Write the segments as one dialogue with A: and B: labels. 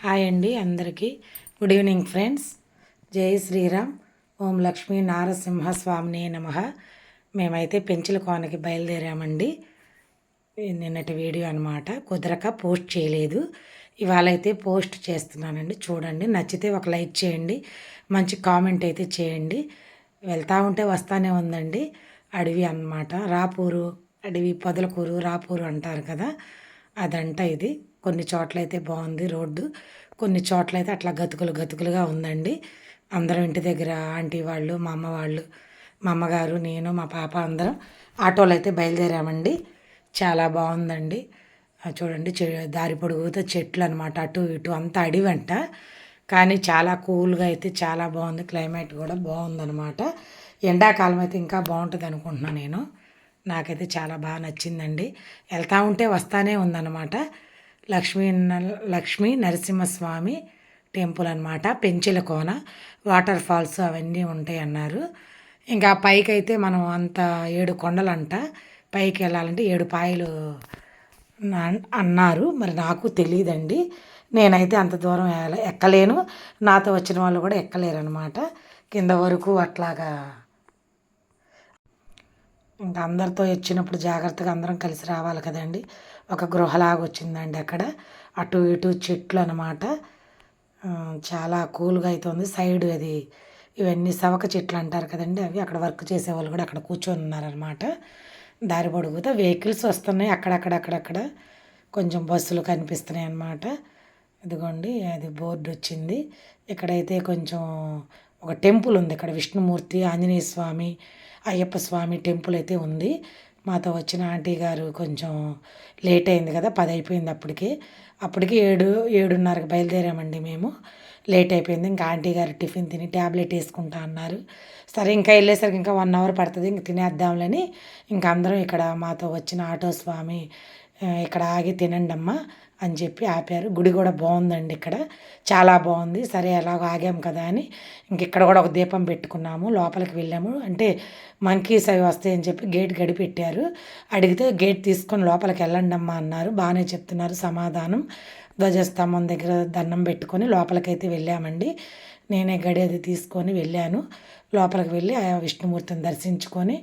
A: Hi అండి అందరికీ. Good evening friends. Jai Shri Ram. Om Lakshmi Narasimha స్వామిని నమ. మేమైతే పెంచుల కోనకి బయలుదేరామండి. నిన్నటి వీడియో అనమాట కుదరక పోస్ట్ చేయలేదు. ఇవాళ అయితే పోస్ట్ చేస్తున్నానండి. చూడండి. నచ్చితే ఒక లైక్ చేయండి. మంచి కామెంట్ అయితే చేయండి. వెళ్తూ ఉంటే వస్తానే ఉందండి. అడవి అన్నమాట. రాపూరు అడవి పొదలకూరు రాపూరు అంటారు కదా. అదంట ఇది. కొన్ని చోట్ల అయితే బాగుంది రోడ్డు కొన్ని చోట్ల అయితే అట్లా గతుకులు గతుకులుగా ఉందండి. అందరం ఇంటి దగ్గర ఆంటీ వాళ్ళు మా అమ్మ వాళ్ళు మా అమ్మగారు నేను మా పాప అందరం ఆటోలు అయితే బయలుదేరామండి. చాలా బాగుందండి. చూడండి చె- దారి పొడుగుతో చెట్లు అనమాట అటు ఇటు అంతా అడివంట. కానీ చాలా కూల్గా అయితే చాలా బాగుంది క్లైమేట్ కూడా బాగుందనమాట. ఎండాకాలం అయితే ఇంకా బాగుంటుంది అనుకుంటున్నాను నేను. నాకైతే చాలా బాగా నచ్చిందండి. వెళ్తూ ఉంటే వస్తానే ఉందన్నమాట లక్ష్మీ లక్ష్మీ నరసింహస్వామి టెంపుల్ అనమాట పెంచెల కోన. వాటర్ ఫాల్స్ అవన్నీ ఉంటాయి అన్నారు ఇంకా పైకి అయితే మనం అంత ఏడు కొండలంట. పైకి వెళ్ళాలంటే ఏడు పాయలు అన్నారు. మరి నాకు తెలియదండి నేనైతే అంత దూరం ఎక్కలేను. నాతో వచ్చిన వాళ్ళు కూడా ఎక్కలేరు అనమాట కింద వరకు అట్లాగా ఇంకా అందరితో వచ్చినప్పుడు జాగ్రత్తగా అందరం కలిసి రావాలి కదండి. ఒక గృహలాగా వచ్చిందండి అక్కడ. అటు ఇటు చెట్లు అనమాట చాలా కూల్గా అవుతుంది సైడ్ అది ఇవన్నీ సవక చెట్లు అంటారు కదండి అవి. అక్కడ వర్క్ చేసే వాళ్ళు కూడా అక్కడ కూర్చొని ఉన్నారనమాట. దారి పొడుగుతా వెహికల్స్ వస్తున్నాయి అక్కడక్కడ అక్కడక్కడ కొంచెం బస్సులు కనిపిస్తున్నాయి అన్నమాట ఇదిగోండి అది బోర్డు వచ్చింది ఇక్కడైతే కొంచెం ఒక టెంపుల్ ఉంది. ఇక్కడ విష్ణుమూర్తి ఆంజనేయ స్వామి అయ్యప్ప స్వామి టెంపుల్ అయితే ఉంది. మాతో వచ్చిన ఆంటీ గారు కొంచెం లేట్ అయింది కదా పది అయిపోయింది అప్పటికి. అప్పటికి ఏడు ఏడున్నరకు బయలుదేరామండి మేము. లేట్ అయిపోయింది. ఇంకా ఆంటీ గారు టిఫిన్ తిని ట్యాబ్లెట్ వేసుకుంటా అన్నారు. సరే ఇంకా వెళ్ళేసరికి ఇంకా వన్ అవర్ పడుతుంది. ఇంక తినేద్దాంలని. ఇంకా అందరం ఇక్కడ మాతో వచ్చిన ఆటో స్వామి ఇక్కడ ఆగి తినండమ్మా. అని చెప్పి ఆపారు. గుడి కూడా బాగుందండి ఇక్కడ. చాలా బాగుంది. సరే ఎలాగో ఆగాం కదా అని ఇంక ఇక్కడ కూడా ఒక దీపం పెట్టుకున్నాము. లోపలికి వెళ్ళాము. అంటే మంకీస్ అవి వస్తాయని చెప్పి గేట్ గడి పెట్టారు అడిగితే గేట్ తీసుకొని లోపలికి వెళ్ళండి అమ్మా అన్నారు. బాగానే చెప్తున్నారు. సమాధానం. ధ్వజస్తంభం దగ్గర దండం పెట్టుకొని లోపలికైతే వెళ్ళామండి. నేనే గడి అది తీసుకొని వెళ్ళాను. లోపలికి వెళ్ళి ఆ విష్ణుమూర్తిని దర్శించుకొని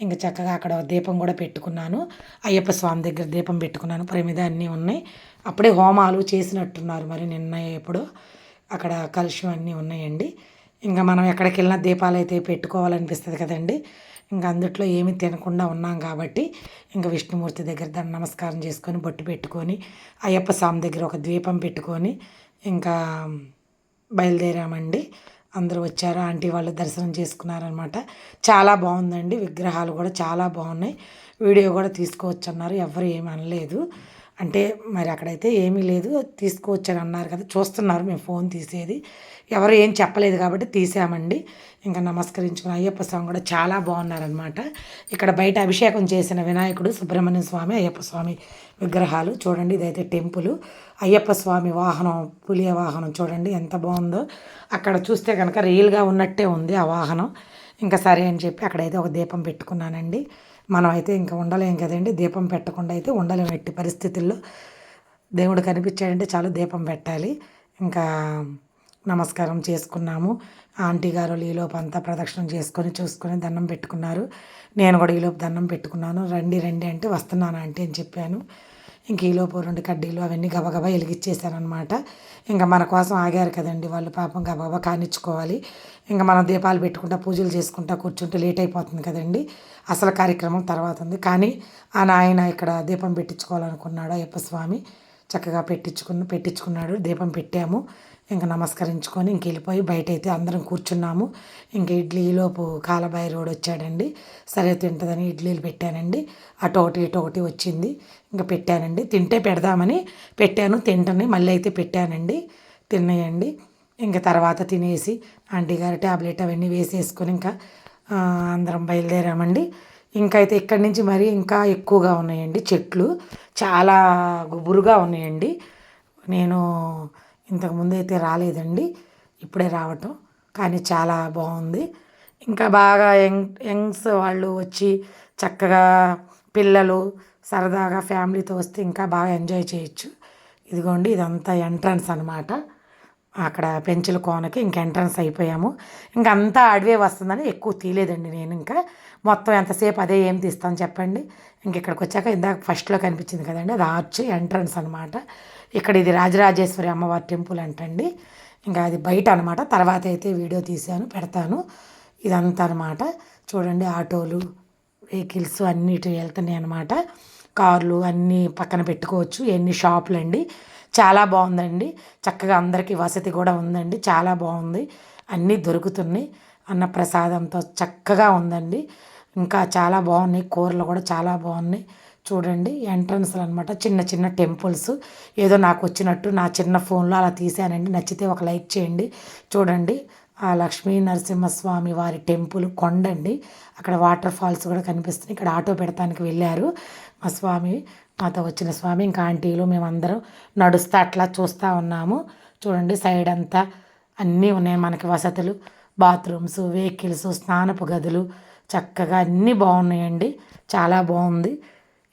A: ఇంకా చక్కగా అక్కడ దీపం కూడా పెట్టుకున్నాను. అయ్యప్ప స్వామి దగ్గర దీపం పెట్టుకున్నాను. ప్రమిద అన్నీ ఉన్నాయి. అప్పుడే హోమాలు చేసినట్టున్నారు మరి నిన్న ఎప్పుడు. అక్కడ కలుషం అన్నీ ఉన్నాయండి. ఇంకా మనం ఎక్కడికి వెళ్ళినా దీపాలు అయితే పెట్టుకోవాలనిపిస్తుంది కదండి. ఇంకా అందుట్లో ఏమీ తినకుండా ఉన్నాం కాబట్టి ఇంకా విష్ణుమూర్తి దగ్గర దాన్ని నమస్కారం చేసుకొని బొట్టు పెట్టుకొని అయ్యప్ప స్వామి దగ్గర ఒక ద్వీపం పెట్టుకొని ఇంకా బయలుదేరామండి. అందరూ వచ్చారు ఆంటీ వాళ్ళు దర్శనం చేసుకున్నారనమాట. చాలా బాగుందండి విగ్రహాలు కూడా చాలా బాగున్నాయి. వీడియో కూడా తీసుకోవచ్చు అన్నారు ఎవరు ఏమనలేదు. అనలేదు అంటే మరి అక్కడైతే ఏమీ లేదు తీసుకువచ్చాను అన్నారు కదా చూస్తున్నారు మేము ఫోన్ తీసేది. ఎవరు ఏం చెప్పలేదు కాబట్టి తీసామండి. ఇంకా నమస్కరించుకుని అయ్యప్ప స్వామి కూడా చాలా బాగున్నారనమాట ఇక్కడ బయట అభిషేకం చేసిన వినాయకుడు సుబ్రహ్మణ్య స్వామి అయ్యప్ప స్వామి విగ్రహాలు చూడండి ఇదైతే టెంపుల్. అయ్యప్ప స్వామి వాహనం పులియ వాహనం చూడండి ఎంత బాగుందో. అక్కడ చూస్తే కనుక రియల్గా ఉన్నట్టే ఉంది ఆ వాహనం. ఇంకా సరే అని చెప్పి అక్కడైతే ఒక దీపం పెట్టుకున్నానండి. మనం అయితే ఇంకా ఉండలేం కదండి. దీపం పెట్టకుండా అయితే ఉండలేం ఎట్టి పరిస్థితుల్లో. దేవుడు కనిపించాడంటే చాలు దీపం పెట్టాలి. ఇంకా నమస్కారం చేసుకున్నాము. ఆంటీ గారు ఈలోపు అంతా ప్రదక్షిణం చేసుకొని చూసుకొని దండం పెట్టుకున్నారు. నేను కూడా ఈలోపు దండం పెట్టుకున్నాను. రండి రండి అంటే వస్తున్నాను ఆంటీ అని చెప్పాను. ఇంక ఈలోపు రెండు కడ్డీలు అవన్నీ గబగబా వెలిగించేశారనమాట ఇంకా మన కోసం ఆగారు కదండి వాళ్ళు పాపం గబగబా కానిచ్చుకోవాలి. ఇంకా మనం దీపాలు పెట్టుకుంటా పూజలు చేసుకుంటా కూర్చుంటే లేట్ అయిపోతుంది కదండి. అసలు కార్యక్రమం తర్వాత ఉంది. కానీ ఆ నాయన ఇక్కడ దీపం పెట్టించుకోవాలనుకున్నాడు అయ్యప్ప స్వామి. చక్కగా పెట్టించుకుని పెట్టించుకున్నాడు దీపం పెట్టాము. ఇంకా నమస్కరించుకొని ఇంక వెళ్ళిపోయి బయట అయితే అందరం కూర్చున్నాము. ఇంక ఇడ్లీలోపు కాలబాయి రోడ్ వచ్చాడండి. సరే తింటుందని ఇడ్లీలు పెట్టానండి. అటు ఒకటి ఇటు ఒకటి వచ్చింది. ఇంకా పెట్టానండి. తింటే పెడదామని పెట్టాను. తింటని మళ్ళీ అయితే పెట్టానండి. తిన్నాయండి ఇంకా తర్వాత తినేసి ఆంటీ గారు ట్యాబ్లెట్ అవన్నీ వేసేసుకొని ఇంకా అందరం బయలుదేరామండి. ఇంకా అయితే ఇక్కడి నుంచి మరి ఇంకా ఎక్కువగా ఉన్నాయండి చెట్లు. చాలా గుబురుగా ఉన్నాయండి. నేను ఇంతకుముందు అయితే రాలేదండి ఇప్పుడే రావటం. కానీ చాలా బాగుంది. ఇంకా బాగా యంగ్ యంగ్స్ వాళ్ళు వచ్చి చక్కగా పిల్లలు సరదాగా ఫ్యామిలీతో వస్తే ఇంకా బాగా ఎంజాయ్ చేయొచ్చు. ఇదిగోండి ఇదంతా ఎంట్రన్స్ అనమాట అక్కడ పెంచుల కోనకి ఇంక ఎంట్రన్స్ అయిపోయాము. ఇంకా అంతా అడవే వస్తుందని ఎక్కువ తీయలేదండి నేను ఇంకా. మొత్తం ఎంతసేపు అదే ఏం తీస్తాను చెప్పండి. ఇంక ఇక్కడికి వచ్చాక ఇందాక ఫస్ట్లో కనిపించింది కదండి అది ఆర్చ్ ఎంట్రన్స్ అనమాట ఇక్కడ ఇది రాజరాజేశ్వరి అమ్మవారి టెంపుల్ అంటండి. ఇంకా అది బయట అనమాట తర్వాత అయితే వీడియో తీశాను పెడతాను. ఇదంతా అనమాట చూడండి ఆటోలు వెహికల్స్ అన్నిటి వెళ్తున్నాయి అనమాట కార్లు అన్నీ పక్కన పెట్టుకోవచ్చు. ఎన్ని షాపులు అండి. చాలా బాగుందండి. చక్కగా అందరికీ వసతి కూడా ఉందండి. చాలా బాగుంది. అన్నీ దొరుకుతున్నాయి. అన్న ప్రసాదంతో చక్కగా ఉందండి. ఇంకా చాలా బాగున్నాయి. కూరలు కూడా చాలా బాగున్నాయి. చూడండి ఎంట్రన్స్లు అనమాట చిన్న చిన్న టెంపుల్స్ ఏదో నాకు వచ్చినట్టు నా చిన్న ఫోన్లో అలా తీసానండి నచ్చితే ఒక లైక్ చేయండి. చూడండి ఆ లక్ష్మీ నరసింహస్వామి వారి టెంపుల్ కొండండి. అక్కడ వాటర్ ఫాల్స్ కూడా కనిపిస్తున్నాయి. ఇక్కడ ఆటో పెడతానికి వెళ్ళారు మా స్వామి మాతో వచ్చిన స్వామి ఇంకా ఆంటీలు మేమందరం నడుస్తూ అట్లా చూస్తూ ఉన్నాము. చూడండి సైడ్ అంతా అన్నీ ఉన్నాయి మనకి వసతులు. బాత్రూమ్స్ వెహికల్స్ స్నానపు గదులు చక్కగా అన్నీ బాగున్నాయండి. చాలా బాగుంది.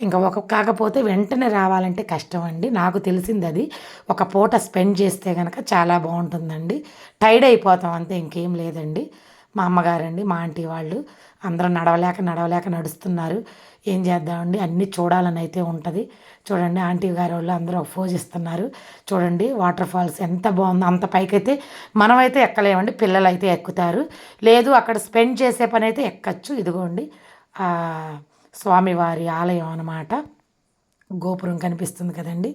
A: ఇంకా ఒక కాకపోతే వెంటనే రావాలంటే కష్టం అండి నాకు తెలిసింది అది ఒక పూట స్పెండ్ చేస్తే కనుక చాలా బాగుంటుందండి. టైడ్ అయిపోతాం అంతే ఇంకేం లేదండి. మా అమ్మగారండి మా ఆంటీ వాళ్ళు అందరూ నడవలేక నడవలేక నడుస్తున్నారు. ఏం చేద్దామండి? అన్నీ చూడాలని అయితే ఉంటుంది. చూడండి ఆంటీ గారు వాళ్ళు అందరూ ఒక ఫోజ్ ఇస్తున్నారు చూడండి వాటర్ ఫాల్స్ ఎంత బాగుందో అంత పైకైతే మనమైతే ఎక్కలేమండి పిల్లలు అయితే ఎక్కుతారు. లేదు అక్కడ స్పెండ్ చేసే పని అయితే ఎక్కచ్చు. ఇదిగోండి స్వామివారి ఆలయం అనమాట గోపురం కనిపిస్తుంది కదండి.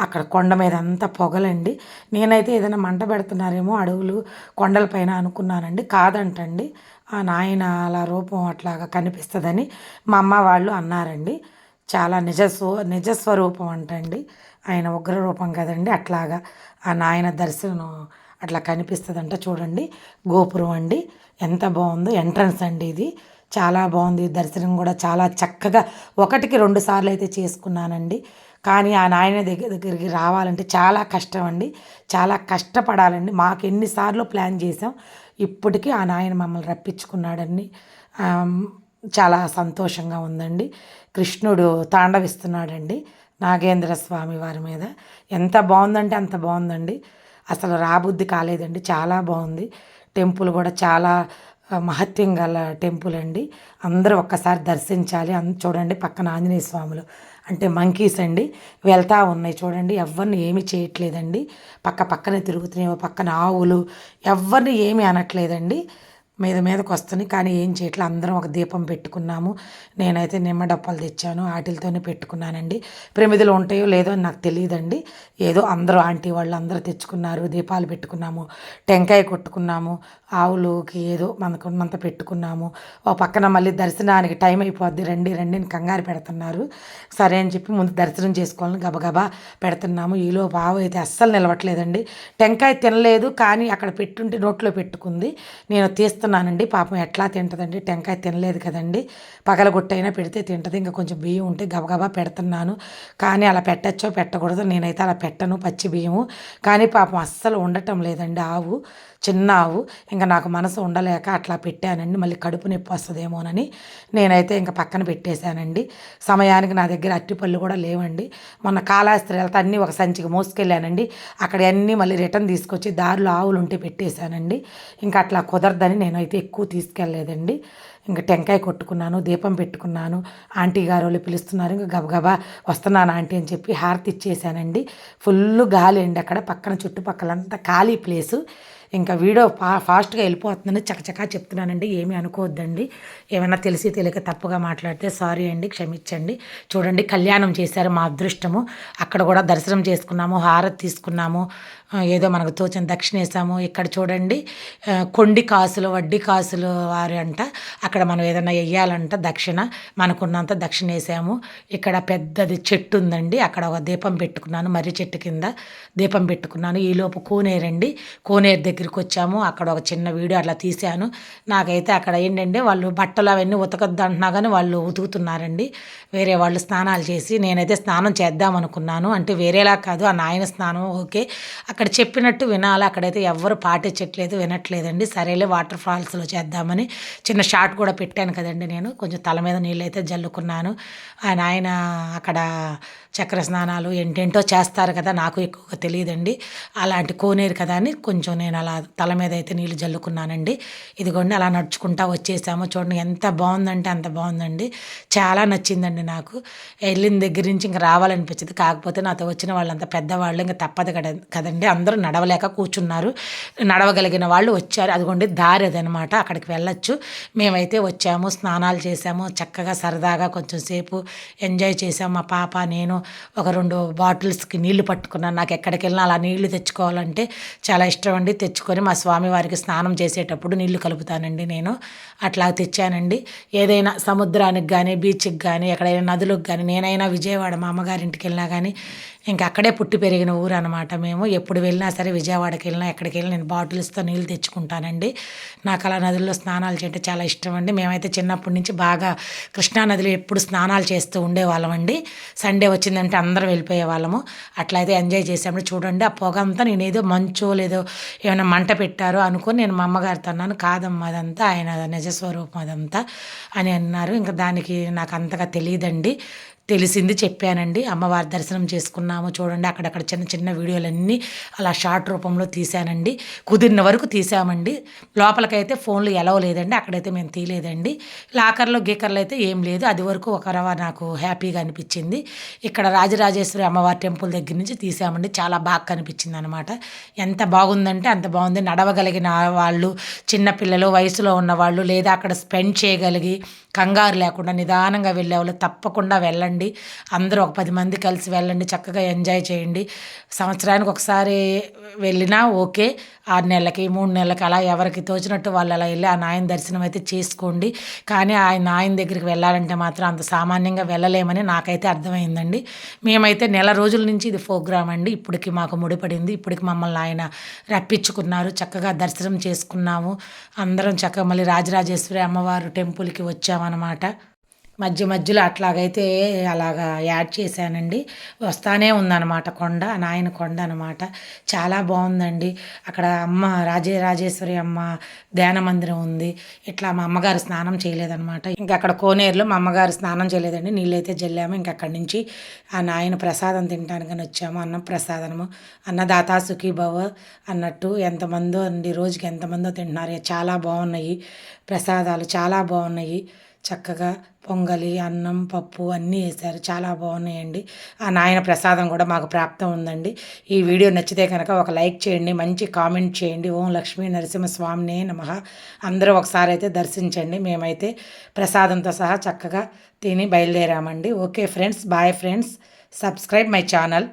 A: అక్కడ కొండ మీద అంతా పొగలండి. నేనైతే ఏదైనా మంట పెడుతున్నారేమో అడవులు కొండలపైన అనుకున్నానండి. కాదంటండి. ఆ నాయన అలా రూపం అట్లాగా కనిపిస్తుందని మా అమ్మ వాళ్ళు అన్నారండి. చాలా నిజస్వ నిజస్వరూపం అంటండి. ఆయన ఉగ్ర రూపం కదండి. అట్లాగా ఆ నాయన దర్శనం అట్లా కనిపిస్తుందంట చూడండి. గోపురం అండి. ఎంత బాగుందో ఎంట్రన్స్ అండి ఇది. చాలా బాగుంది. దర్శనం కూడా చాలా చక్కగా ఒకటికి రెండు సార్లు అయితే చేసుకున్నానండి. కానీ ఆ నాయన దగ్గర దగ్గరికి రావాలంటే చాలా కష్టం అండి చాలా కష్టపడాలండి. మాకు ఎన్నిసార్లు ప్లాన్ చేసాం ఇప్పటికీ ఆ నాయన మమ్మల్ని రప్పించుకున్నాడని చాలా సంతోషంగా ఉందండి. కృష్ణుడు తాండవిస్తున్నాడండి నాగేంద్ర స్వామి వారి మీద. ఎంత బాగుందంటే అంత బాగుందండి. అసలు రాబుద్ధి కాలేదండి. చాలా బాగుంది. టెంపుల్ కూడా చాలా మహత్యం గల టెంపుల్ అండి. అందరూ ఒక్కసారి దర్శించాలి. చూడండి పక్కన ఆంజనేయ స్వాములు. అంటే మంకీస్ అండి. వెళ్తూ ఉన్నాయి చూడండి. ఎవరిని ఏమి చేయట్లేదండి. పక్క పక్కనే తిరుగుతున్నాయి పక్కన ఆవులు. ఎవరిని ఏమి అనట్లేదండి. మీద మీదకి వస్తున్నాయి కానీ ఏం చేయట్లే. అందరం ఒక దీపం పెట్టుకున్నాము. నేనైతే నిమ్మ డప్పాలు తెచ్చాను. వాటితోనే పెట్టుకున్నానండి. ప్రమిదలు ఉంటాయో లేదో నాకు తెలియదండి. ఏదో అందరూ ఆంటీ వాళ్ళు అందరూ తెచ్చుకున్నారు. దీపాలు పెట్టుకున్నాము. టెంకాయ కొట్టుకున్నాము. ఆవులుకి ఏదో మనకున్నంత పెట్టుకున్నాము. ఓ పక్కన మళ్ళీ దర్శనానికి టైం అయిపోద్ది. రండి రండి అని కంగారు పెడుతున్నారు. సరే అని చెప్పి ముందు దర్శనం చేసుకోవాలని గబగబా పెడుతున్నాము. ఈలో ఆవు అయితే అస్సలు నిలవట్లేదండి. టెంకాయ తినలేదు. కానీ అక్కడ పెట్టుంటే నోట్లో పెట్టుకుంది. నేను తీస్తాను చూస్తున్నానండి పాపం ఎట్లా తింటుందండి? టెంకాయ తినలేదు కదండి. పగలగొట్టైనా పెడితే తింటుంది. ఇంకా కొంచెం బియ్యం ఉంటే గబగబా పెడుతున్నాను. కానీ అలా పెట్టచ్చో పెట్టకూడదు నేనైతే అలా పెట్టను. పచ్చి బియ్యము. కానీ పాపం అస్సలు ఉండటం లేదండి ఆవు. చిన్న ఆవు. ఇంకా నాకు మనసు ఉండలేక అట్లా పెట్టానండి. మళ్ళీ కడుపు నొప్పి వస్తుందేమోనని నేనైతే ఇంకా పక్కన పెట్టేశానండి. సమయానికి నా దగ్గర అట్టిపళ్ళు కూడా లేవండి. మొన్న కాళాస్త్రి వెళ్తే అన్నీ ఒక సంచికి మోసుకెళ్ళానండి. అక్కడ అన్నీ మళ్ళీ రిటర్న్ తీసుకొచ్చి దారిలో ఆవులు ఉంటే పెట్టేశానండి. ఇంకా అట్లా కుదరదని నేనైతే ఎక్కువ తీసుకెళ్ళలేదండి ఇంకా టెంకాయ కొట్టుకున్నాను దీపం పెట్టుకున్నాను. ఆంటీ గారు వాళ్ళు పిలుస్తున్నారు ఇంకా గబగబా వస్తున్నాను ఆంటీ అని చెప్పి హారతి ఇచ్చేసానండి. ఫుల్ గాలి అండి అక్కడ పక్కన చుట్టుపక్కలంతా ఖాళీ ప్లేసు. ఇంకా వీడియో ఫా ఫాస్ట్గా వెళ్ళిపోతుందని చకచకా చెప్తున్నానండి ఏమీ అనుకోవద్దండి. ఏమైనా తెలిసి తెలియక తప్పుగా మాట్లాడితే సారీ అండి క్షమించండి. చూడండి కళ్యాణం చేశారు మా అదృష్టము. అక్కడ కూడా దర్శనం చేసుకున్నాము హారతి తీసుకున్నాము. ఏదో మనకు తోచిన దక్షిణ వేసాము ఇక్కడ చూడండి కొండి కాసులు వడ్డీ కాసులు వారి అంట. అక్కడ మనం ఏదైనా వెయ్యాలంట దక్షిణ. మనకున్నంత దక్షిణ వేసాము ఇక్కడ పెద్దది చెట్టు ఉందండి. అక్కడ ఒక దీపం పెట్టుకున్నాను మర్రి చెట్టు కింద దీపం పెట్టుకున్నాను. ఈలోపు కోనేరండి. కోనేరు దగ్గరికి వచ్చాము. అక్కడ ఒక చిన్న వీడియో అట్లా తీశాను. నాకైతే అక్కడ ఏంటంటే వాళ్ళు బట్టలు అవన్నీ ఉతకద్దు అంటున్నా కానీ వాళ్ళు ఉతుకుతున్నారండి. వేరే వాళ్ళు స్నానాలు చేసి నేనైతే స్నానం చేద్దాం అనుకున్నాను అంటే వేరేలా కాదు ఆ నాయన స్నానం ఓకే. అక్కడ చెప్పినట్టు వినాలి. అక్కడైతే ఎవ్వరు పాటించట్లేదు వినట్లేదండి. సరేలే వాటర్ ఫాల్స్లో చేద్దామని చిన్న షార్ట్ కూడా పెట్టాను కదండి నేను. కొంచెం తల మీద నీళ్ళు అయితే జల్లుకున్నాను. ఆ నాయన అక్కడ చక్ర స్నానాలు ఏంటేంటో చేస్తారు కదా నాకు ఎక్కువగా తెలియదండి. అలాంటి కోనేరు కదా అని కొంచెం నేను అలా తల మీద అయితే నీళ్ళు జల్లుకున్నానండి. ఇదిగోండి అలా నడుచుకుంటా వచ్చేసాము. చూడండి ఎంత బాగుందంటే అంత బాగుందండి. చాలా నచ్చిందండి నాకు. వెళ్ళిన దగ్గర నుంచి ఇంకా రావాలనిపించింది. కాకపోతే నాతో వచ్చిన వాళ్ళంతా పెద్దవాళ్ళు ఇంకా తప్పదు కదా అంటే అందరూ నడవలేక కూర్చున్నారు. నడవగలిగిన వాళ్ళు వచ్చారు. అదిగోండి దారి అదనమాట. అక్కడికి వెళ్ళొచ్చు. మేమైతే వచ్చాము స్నానాలు చేసాము చక్కగా సరదాగా కొంచెం సేపు ఎంజాయ్ చేసాము మా పాప నేను ఒక రెండు బాటిల్స్కి నీళ్ళు పట్టుకున్నాను. నాకు ఎక్కడికి వెళ్ళినా అలా నీళ్ళు తెచ్చుకోవాలంటే చాలా ఇష్టం అండి. తెచ్చుకొని మా స్వామివారికి స్నానం చేసేటప్పుడు నీళ్ళు కలుపుతానండి నేను. అట్లా తెచ్చానండి. ఏదైనా సముద్రానికి కానీ బీచ్కి కానీ ఎక్కడైనా నదులకు కానీ నేనైనా విజయవాడ మా అమ్మగారింటికి వెళ్ళినా కానీ ఇంకా అక్కడే పుట్టి పెరిగిన ఊరు అనమాట మేము. ఎప్పుడు వెళ్ళినా సరే విజయవాడకి వెళ్ళినా ఎక్కడికి వెళ్ళినా నేను బాటిల్స్తో నీళ్ళు తెచ్చుకుంటానండి. నాకు అలా నదుల్లో స్నానాలు చేయడం చాలా ఇష్టం అండి మేమైతే చిన్నప్పటి నుంచి బాగా కృష్ణా నదిలో ఎప్పుడు స్నానాలు చేస్తూ ఉండేవాళ్ళం అండి సండే వచ్చిందంటే అందరం వెళ్ళిపోయే వాళ్ళము అట్లా అయితే ఎంజాయ్ చేసాము చూడండి ఆ పొగ అంతా నేను ఏదో మంచో లేదో ఏమైనా మంట పెట్టారో అనుకొని నేను మా అమ్మగారితో అన్నాను కాదమ్మా అదంతా ఆయన నిజస్వరూపం అదంతా అని అన్నారు. ఇంకా దానికి నాకు అంతగా తెలియదండి. తెలిసింది చెప్పానండి. అమ్మవారి దర్శనం చేసుకున్నాము. చూడండి అక్కడక్కడ చిన్న చిన్న వీడియోలన్నీ అలా షార్ట్ రూపంలో తీశానండి. కుదిరిన వరకు తీసామండి లోపలికైతే ఫోన్లు ఎలవ లేదండి. అక్కడైతే మేము తీయలేదండి. లాకర్లో గీకర్లు అయితే ఏం లేదు. అది వరకు ఒక నాకు హ్యాపీగా అనిపించింది. ఇక్కడ రాజరాజేశ్వరి అమ్మవారి టెంపుల్ దగ్గర నుంచి తీసామండి చాలా బాగా కనిపించింది అనమాట ఎంత బాగుందంటే అంత బాగుంది. నడవగలిగిన వాళ్ళు చిన్నపిల్లలు వయసులో ఉన్నవాళ్ళు లేదా అక్కడ స్పెండ్ చేయగలిగి కంగారు లేకుండా నిదానంగా వెళ్ళే వాళ్ళు తప్పకుండా వెళ్ళండి. అందరూ ఒక పది మంది కలిసి వెళ్ళండి చక్కగా ఎంజాయ్ చేయండి. సంవత్సరానికి ఒకసారి వెళ్ళినా ఓకే. ఆరు నెలలకి మూడు నెలలకి అలా ఎవరికి తోచినట్టు వాళ్ళు అలా వెళ్ళి ఆ నాయన దర్శనం అయితే చేసుకోండి. కానీ ఆయన నాయన దగ్గరికి వెళ్ళాలంటే మాత్రం అంత సామాన్యంగా వెళ్ళలేమని నాకైతే అర్థమైందండి. మేమైతే నెల రోజుల నుంచి ఇది ప్రోగ్రామ్ అండి. ఇప్పటికి మాకు ముడిపడింది. ఇప్పటికి మమ్మల్ని ఆయన రప్పించుకున్నారు. చక్కగా దర్శనం చేసుకున్నాము. అందరం చక్కగా మళ్ళీ రాజరాజేశ్వరి అమ్మవారు టెంపుల్కి వచ్చామన్నమాట. మధ్య మధ్యలో అట్లాగైతే అలాగా యాడ్ చేశానండి. వస్తానే ఉందన్నమాట కొండ నాయన కొండ అనమాట చాలా బాగుందండి. అక్కడ అమ్మ రాజే రాజేశ్వరి అమ్మ ధ్యాన మందిరం ఉంది. ఇట్లా మా అమ్మగారు స్నానం చేయలేదన్నమాట. ఇంకా అక్కడ కోనేరులో మా అమ్మగారు స్నానం చేయలేదండి. నీళ్ళైతే జల్లాము. ఇంకా అక్కడి నుంచి ఆ నాయన ప్రసాదం తినడానికని వచ్చాము. అన్నం ప్రసాదము. అన్నదాత సుఖీభవ అన్నట్టు ఎంతమందో అండి. రోజుకి ఎంతమందో తింటున్నారు. చాలా బాగున్నాయి ప్రసాదాలు. చాలా బాగున్నాయి. చక్కగా పొంగలి అన్నం పప్పు అన్నీ వేశారు. చాలా బాగున్నాయండి. ఆ నాయన ప్రసాదం కూడా మాకు ప్రాప్తం ఉందండి. ఈ వీడియో నచ్చితే కనుక ఒక లైక్ చేయండి మంచి కామెంట్ చేయండి. ఓం లక్ష్మీ నరసింహస్వామినే నమ. అందరూ ఒకసారి అయితే దర్శించండి. మేమైతే ప్రసాదంతో సహా చక్కగా తిని బయలుదేరామండి. Okay friends bye friends. Subscribe my channel.